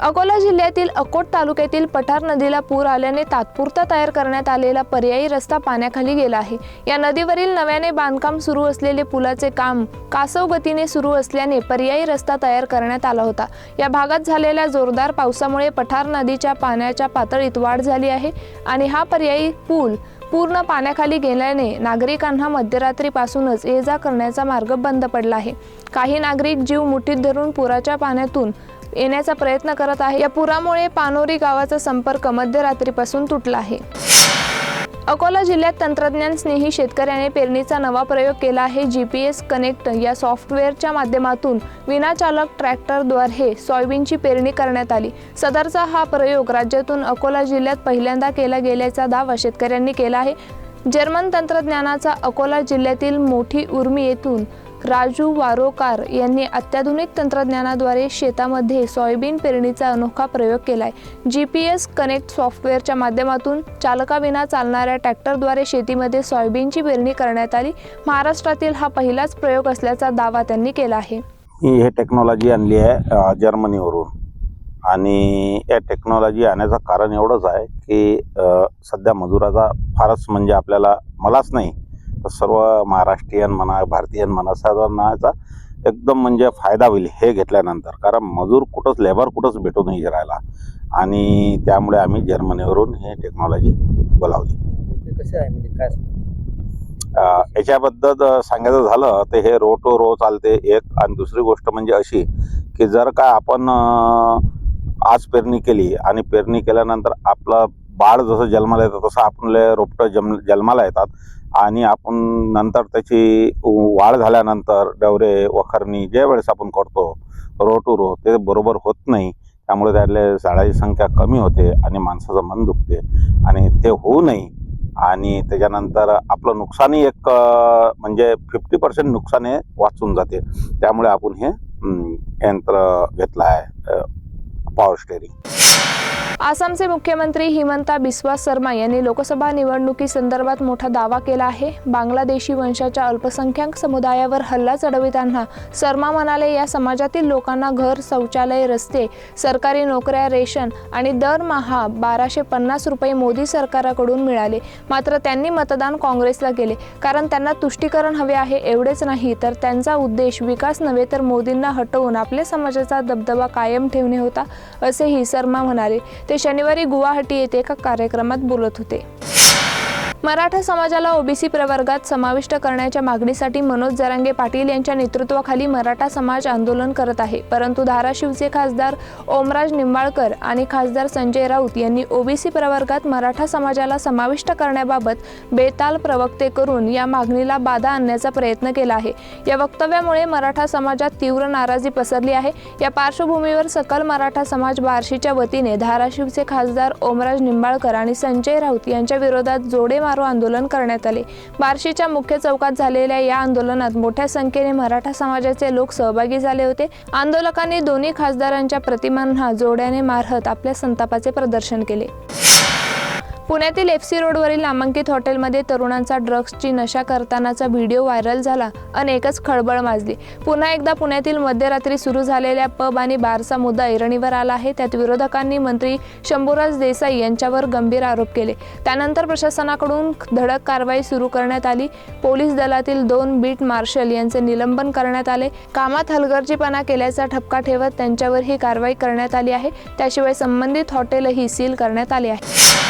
अकोला जिल्ह्यातील अकोट तालुक्यातील पठार नदीला पूर आल्याने तात्पुरता तयार करण्यात आलेला पर्यायी रस्ता पाण्याखाली गेला आहे. या नदीवरील नव्याने बांधकाम सुरू असलेले पुलाचे काम कासव गतीने सुरू असल्याने पर्यायी रस्ता तयार करण्यात आला होता. या भागात झालेल्या जोरदार पावसामुळे पठार नदीच्या पाण्याच्या पातळीत वाढ झाली आहे आणि हा पर्यायी पूल पूर्ण पाण्याखाली गेल्याने नागरिकांना मध्यरात्रीपासूनच ये जा करण्याचा मार्ग बंद पडला आहे. काही नागरिक जीव मुठीत धरून पुराच्या पाण्यातून येण्याचा प्रयत्न करत आहे. या पुरामुळे पानोरी गावाचा संपर्क मध्यरात्रीपासून तुटला आहे. अकोला जिल्ह्यात तंत्रज्ञान स्नेही शेतकऱ्याने पेरणीचा नवा प्रयोग केला आहे. जी पी एस कनेक्ट या सॉफ्टवेअरच्या माध्यमातून विनाचालक ट्रॅक्टरद्वारे सोयाबीनची पेरणी करण्यात आली. सदरचा हा प्रयोग राज्यातून अकोला जिल्ह्यात पहिल्यांदा केला गेल्याचा दावा शेतकऱ्यांनी केला आहे. जर्मन तंत्रज्ञानाचा अकोला जिल्ह्यातील मोठी उर्मी येथून राजू वारोकार यांनी अत्याधुनिक तंत्रज्ञानाद्वारे शेतामध्ये सोयाबीन पेरणीचा अनोखा प्रयोग केलाय. जी पी एस कनेक्ट सॉफ्टवेअरच्या माध्यमातून चालकाविना चालणाऱ्या ट्रॅक्टरद्वारे शेतीमध्ये सोयाबीनची पेरणी करण्यात आली. महाराष्ट्रातील हा पहिलाच प्रयोग असल्याचा दावा त्यांनी केला आहे. ही हे टेक्नॉलॉजी आणली आहे जर्मनीवरून. आणि या टेक्नॉलॉजी आणण्याचं कारण एवढंच आहे की सध्या मजुराचा फारच म्हणजे आपल्याला मलाच नाही. तर सर्व महाराष्ट्रीयन म्हणा भारतीयन म्हणा सर्वांना याचा एकदम म्हणजे फायदा होईल हे घेतल्यानंतर. कारण मजूर कुठंच लेबर कुठंच भेटू नाही राहिला. आणि त्यामुळे आम्ही जर्मनीवरून ही टेक्नॉलॉजी बोलावली. नेमके कसे आहे? म्हणजे काय याच्याबद्दल सांगायचं झालं तर हे रो टू रो चालते. एक आणि दुसरी गोष्ट म्हणजे अशी की जर का आपण आज पेरणी केली आणि पेरणी केल्यानंतर आपलं बाळ जसं जन्माला येतं तसं आपले रोपटं जन्म जन्माला येतात. आणि आपण नंतर त्याची वाढ झाल्यानंतर डवरे वखरणी ज्या वेळेस आपण करतो रो टू रो ते बरोबर होत नाही. त्यामुळे त्यातले झाडाची संख्या कमी होते आणि माणसाचं मन दुखते. आणि ते होऊ नये. आणि त्याच्यानंतर आपलं नुकसानही एक म्हणजे फिफ्टी पर्सेंट नुकसान हे वाचून जाते. त्यामुळे आपण हे यंत्र घेतलं आहे पॉवर स्टेरिंग आसामचे मुख्यमंत्री हिमंता बिस्वा शर्मा यांनी लोकसभा निवडणुकीसंदर्भात मोठा दावा केला आहे. बांगलादेशी वंशाच्या अल्पसंख्याक समुदायावर हल्ला चढविताना शर्मा म्हणाले या समाजातील लोकांना घर शौचालय रस्ते सरकारी नोकऱ्या रेशन आणि दरमहा बाराशे पन्नास रुपये मोदी सरकारकडून मिळाले. मात्र त्यांनी मतदान काँग्रेसला केले. कारण त्यांना तुष्टीकरण हवे आहे एवढेच नाही तर त्यांचा उद्देश विकास नव्हे तर मोदींना हटवून आपल्या समाजाचा दबदबा कायम ठेवणे होता असेही शर्मा म्हणाले. ते शनिवारी गुवाहाटी येथे एका कार्यक्रमात बोलत होते. मराठा समाजाला ओबीसी प्रवर्गात समाविष्ट करण्याच्या मागणीसाठी मनोज जरांगे पाटील यांच्या नेतृत्वाखाली मराठा समाज आंदोलन करत आहे. परंतु धाराशिवचे खासदार ओमराज निंबाळकर आणि खासदार संजय राऊत यांनी ओबीसी प्रवर्गात मराठा समाजाला समाविष्ट करण्याबाबत बेताल प्रवक्ते करून या मागणीला बाधा आणण्याचा प्रयत्न केला आहे. या वक्तव्यामुळे मराठा समाजात तीव्र नाराजी पसरली आहे. या पार्श्वभूमीवर सकल मराठा समाज बार्शीच्या वतीने धाराशिवचे खासदार ओमराज निंबाळकर आणि संजय राऊत यांच्या विरोधात जोडे मारो आंदोलन करण्यात आले. बार्शीच्या मुख्य चौकात झालेल्या या आंदोलनात मोठ्या संख्येने मराठा समाजाचे लोक सहभागी झाले होते. आंदोलकांनी दोन्ही खासदारांच्या प्रतिमांना जोड्याने मारहत आपल्या संतापाचे प्रदर्शन केले. पुण्यातील एफ सी रोडवरील नामांकित हॉटेलमध्ये तरुणांचा ड्रग्सची नशा करतानाचा व्हिडिओ व्हायरल झाला. आणि एकच खळबळ माजली. पुन्हा एकदा पुण्यातील मध्यरात्री सुरू झालेल्या पब आणि बारचा मुद्दा ऐरणीवर आला आहे. त्यात विरोधकांनी मंत्री शंभूराज देसाई यांच्यावर गंभीर आरोप केले. त्यानंतर प्रशासनाकडून धडक कारवाई सुरू करण्यात आली. पोलीस दलातील दोन बीट मार्शल यांचे निलंबन करण्यात आले. कामात हलगर्जीपणा केल्याचा ठपका ठेवत त्यांच्यावर ही कारवाई करण्यात आली आहे. त्याशिवाय संबंधित हॉटेलही सील करण्यात आले आहे.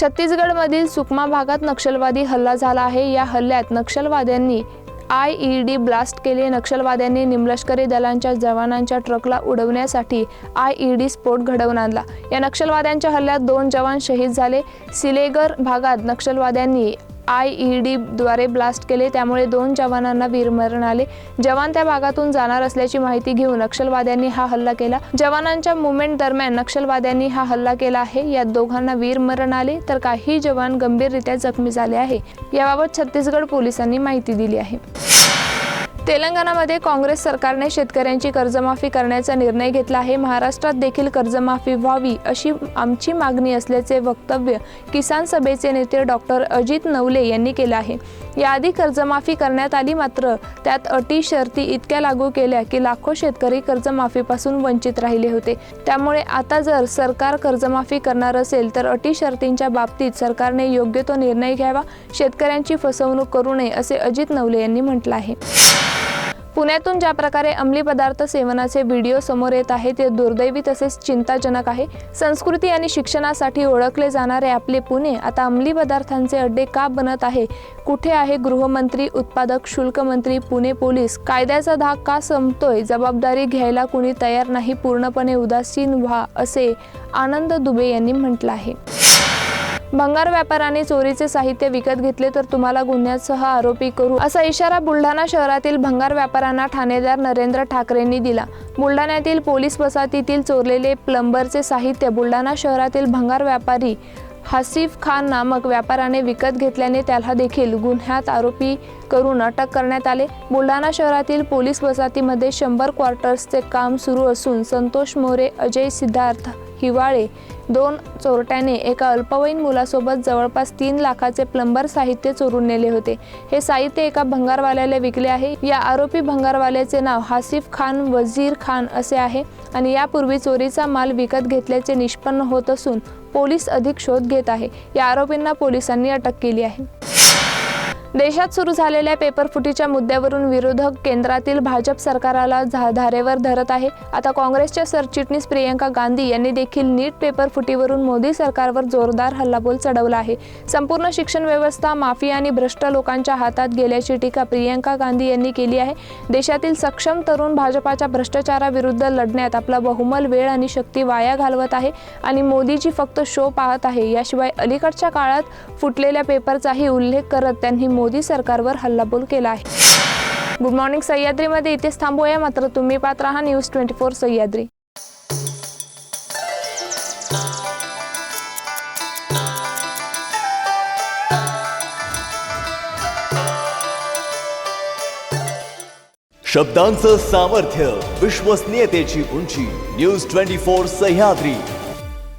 छत्तीसगडमधील सुकमा भागात नक्षलवादी हल्ला झाला आहे. या हल्ल्यात नक्षलवाद्यांनी आय ई डी ब्लास्ट केले. नक्षलवाद्यांनी निमलष्करी दलांच्या जवानांच्या ट्रकला उडवण्यासाठी आय ई डी स्फोट घडवून आणला. या नक्षलवाद्यांच्या हल्ल्यात दोन जवान शहीद झाले. सिलेगर भागात नक्षलवाद्यांनी आय ई डी द्वारे ब्लास्ट केले. त्यामुळे दोन जवानांना वीरमरण आले. जवान त्या भागातून जाणार असल्याची माहिती घेऊन नक्षलवाद्यांनी हा हल्ला केला. जवानांच्या मुवमेंट दरम्यान नक्षलवाद्यांनी हा हल्ला केला आहे. यात दोघांना वीरमरण आले तर काही जवान गंभीररित्या जखमी झाले आहे. याबाबत छत्तीसगड पोलिसांनी माहिती दिली आहे. तेलंगणामध्ये काँग्रेस सरकारने शेतकऱ्यांची कर्जमाफी करण्याचा निर्णय घेतला आहे. महाराष्ट्रात देखील कर्जमाफी व्हावी अशी आमची मागणी असल्याचे वक्तव्य किसान सभेचे नेते डॉक्टर अजित नवले यांनी केलं आहे. याआधी कर्जमाफी करण्यात आली मात्र त्यात अटी शर्ती इतक्या लागू केल्या की लाखो शेतकरी कर्जमाफीपासून वंचित राहिले होते. त्यामुळे आता जर सरकार कर्जमाफी करणार असेल तर अटी शर्तींच्या बाबतीत सरकारने योग्य तो निर्णय घ्यावा. शेतकऱ्यांची फसवणूक करू नये असे अजित नवले यांनी म्हटलं आहे. पुण्यातून ज्या प्रकारे अंमली पदार्थ सेवनाचे व्हिडिओ समोर येत आहे ते दुर्दैवी तसेच चिंताजनक आहे. संस्कृती आणि शिक्षणासाठी ओळखले जाणारे आपले पुणे आता अंमली पदार्थांचे अड्डे का बनत आहे? कुठे आहे गृहमंत्री उत्पादक शुल्क मंत्री पुणे पोलीस? कायद्याचा धाक का संपतोय? जबाबदारी घ्यायला कुणी तयार नाही? पूर्णपणे उदासीन व्हा असे आनंद दुबे यांनी म्हटलं आहे. भंगार व्यापाराने चोरीचे साहित्य विकत घेतले तर तुम्हाला गुन्ह्यासह आरोपी करू असा इशारा बुलढाणा शहरातील भंगार व्यापाऱ्यांना ठाणेदार नरेंद्र ठाकरेंनी दिला. बुलढाण्यातील पोलीस वसाहतीतील चोरलेले प्लंबरचे साहित्य बुलढाणा शहरातील भंगार व्यापारी हसीफ खान नामक व्यापाराने विकत घेतल्याने त्याला देखील गुन्ह्यात आरोपी करून अटक करण्यात आले. बुलढाणा शहरातील पोलीस वसाहतीमध्ये शंभर क्वार्टर्सचे काम सुरू असून संतोष मोरे अजय सिद्धार्थ हिवाळे दोन चोरट्याने एका अल्पवयीन मुलासोबत जवळपास तीन लाखाचे प्लंबर साहित्य चोरून नेले होते. हे साहित्य एका भंगारवाल्याला विकले आहे. या आरोपी भंगारवाल्याचे नाव हासिफ खान वजीर खान असे आहे आणि यापूर्वी चोरीचा माल विकत घेतल्याचे निष्पन्न होत असून पोलीस अधिक शोध घेत आहे. या आरोपींना पोलिसांनी अटक केली आहे. देशात सुरू झालेल्या पेपरफुटीच्या मुद्द्यावरून विरोधक केंद्रातील भाजप सरकाराला झा- धारेवर धरत आहे. आता काँग्रेसच्या सरचिटणीस प्रियंका गांधी यांनी देखील नीट पेपरफुटीवरून मोदी सरकारवर जोरदार हल्लाबोल चढवला आहे. संपूर्ण शिक्षण व्यवस्था माफिया आणि भ्रष्ट लोकांच्या हातात गेल्याची टीका प्रियंका गांधी यांनी केली आहे. देशातील सक्षम तरुण भाजपाच्या भ्रष्टाचाराविरुद्ध लढण्यात आपला बहुमल वेळ आणि शक्ती वाया घालवत आहे आणि मोदीजी फक्त शो पाहत आहे. याशिवाय अलीकडच्या काळात फुटलेल्या पेपरचाही उल्लेख करत त्यांनी मोदी सरकारवर हल्लाबोल केला आहे. गुड मॉर्निंग सह्याद्रीमध्ये इथेच थांबूया. मात्र तुम्ही पात्र राहा न्यूज ट्वेंटी फोर सह्याद्री. शब्दांचं सामर्थ्य विश्वसनीयतेची उंची न्यूज ट्वेंटी फोर सह्याद्री.